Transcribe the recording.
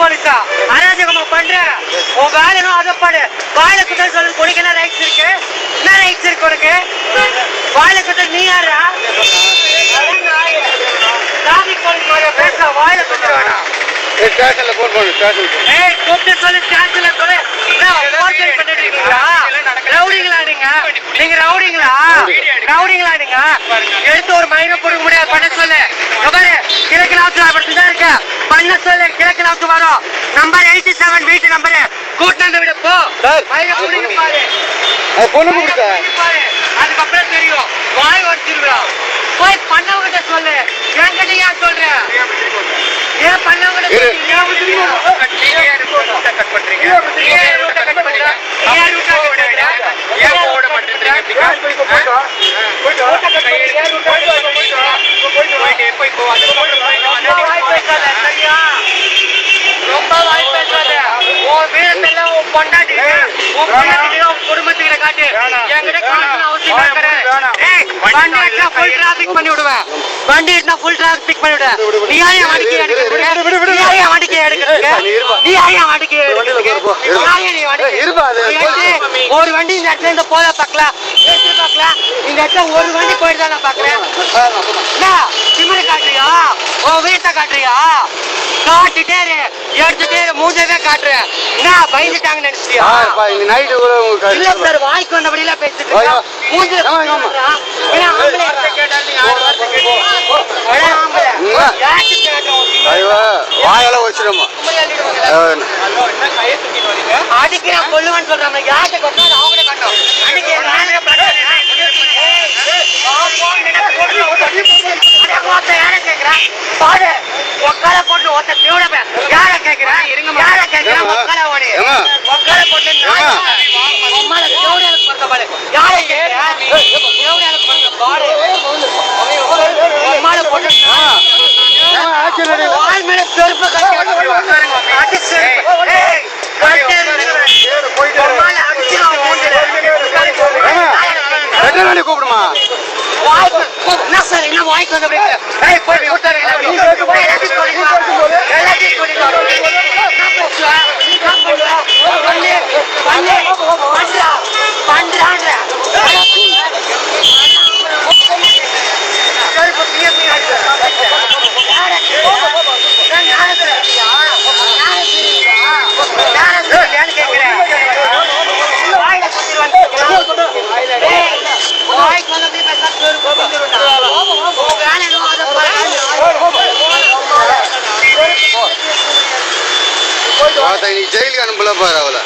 போலீஸா? அராஜகமா பண்ற? உன் வேலைனும் அதை பாடு வாயில குத்தல் சொல்லு உனக்கு என்ன ரைட்ஸ் இருக்கு? என்ன ரைட்ஸ் இருக்கு உனக்கு? வாயில குத்தல் நீ யாரா டிராபிக் போலீஸ் வர பேச வாயில குத்தல் வேணாம். ஸ்டேஷன்ல போன் பண்ணு ஸ்டேஷன் ஏய் கூப்பிட்டு சொல்லு ஸ்டாண்ட்ல சொல்லு. போர்ஜரி பண்ணிட்டு இருக்கீங்களா ரவுடிங்களா நீங்க? நீங்க ரவுடிங்களா? ரவுடிங்களா நீங்க? எடுத்து ஒரு மயிரை கொடுக்க முடியாது பண்ண சொல்லு. பாரு. கிழக்கு நாத்து அப்படி தான் இருக்க பண்ண சொல்லு கிழக்கு நாத்து வரும். நம்பர் எயிட்டி செவன் வீட்டு நம்பர். கூட்டு வந்து விட போ. சார். மயிரை கொடுங்க பாரு அது பொண்ணு அதுக்கப்புறம் தெரியும். வாய் வச்சிருக்கா போய் பண்ணவங்கிட்ட சொல்லு. என்கிட்ட ஏன் சொல்ற? ஏன் பண்ணவங்கிட்ட? ஏன் ரூட்டை கட் பண்றீங்க? ஏன் ரூட்டை கட் பண்றீங்க? ஏன் ரூட்டை கட் பண்றீங்க? ஏன் கோவப்பட மாட்டேன்றீங்க? உன் பொண்டாட்டிக்கு, உன் பிள்ளைகிட்ட, உன் குடும்பத்துக்கிட்ட காட்டு. என்கிட்ட காட்டணும்னு அவசியம் இல்லை, கரை. ஏய், வண்டி எடுத்தா full traffic பண்ணி விடுவேன். வண்டி எடுத்தா full traffic பண்ணி விடுவேன். நீ யார் என் வண்டிக்கு எடுக்கிறதுக்கு? நீ யார் என் வண்டிக்கு எடுக்கிறதுக்கு? நீ இருப்பா. வண்டிக்கு எடுக்கிறதுக்கு? வண்டிக்கு? ஒரு வண்டி இந்த இடத்துல இருந்து போத பார்க்கலாம் எடுத்து பார்க்கலாம் இந்த இடத்துல ஒரு வண்டி போயிட்டு தான் நான் பார்க்கறேன். என்ன? திமிரு காட்டுறியா? உன் வீட்டை காட்டுறியா? காட்டுட்டே எடுத்துட்டே மூஞ்சவே காட்டுறேன். என்ன? பயந்துட்டாங்க நினைச்சியா இன்னைக்கு நைட்டு கூட உங்களுக்கு இல்ல சார் வாய்க்கு வந்தபடி எல்லாம் பேசிட்டு ஐயோ. வாயெல்லாம் வச்சிருமா. அடிக்கிறேன் கொல்லுவேன்னு சொல்றாங்க யார்கிட்ட நினைச்சு போட்டு அட, ஒருத்தன் யாரை கேக்குறான்? யாரை கேக்குறான்? உக்கால ஓடி. உக்கால போட்டு நாய் ஏம்மா? உன் மேல தேவடியாளுக்கு பிறந்த பாரு. யாரை கேக்குறான்? தேவடியாளுக்கு பிறந்த போட்டு மேல செருப்பு கட்டி வச்சிருவாங்க. அடி செருப்பு. ஏய், கட்டி எறிஞ்சிருவேன். உன் மேல அடிச்சிருவான் மூஞ்சில. வெட்டனாடி கூப்பிடுமா வாய்க்கு- என்ன சார், என்ன வாய்க்கு வந்த அப்படியே? போய் எல்லாத்தையும். எல்லாத்தையும் நீ ஜெயிலுக்கு அனுப்பல பாரு அவளை.